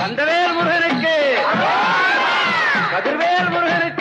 கந்தவேல் முருகனுக்கு. கதிர்வேல் முருகனுக்கு.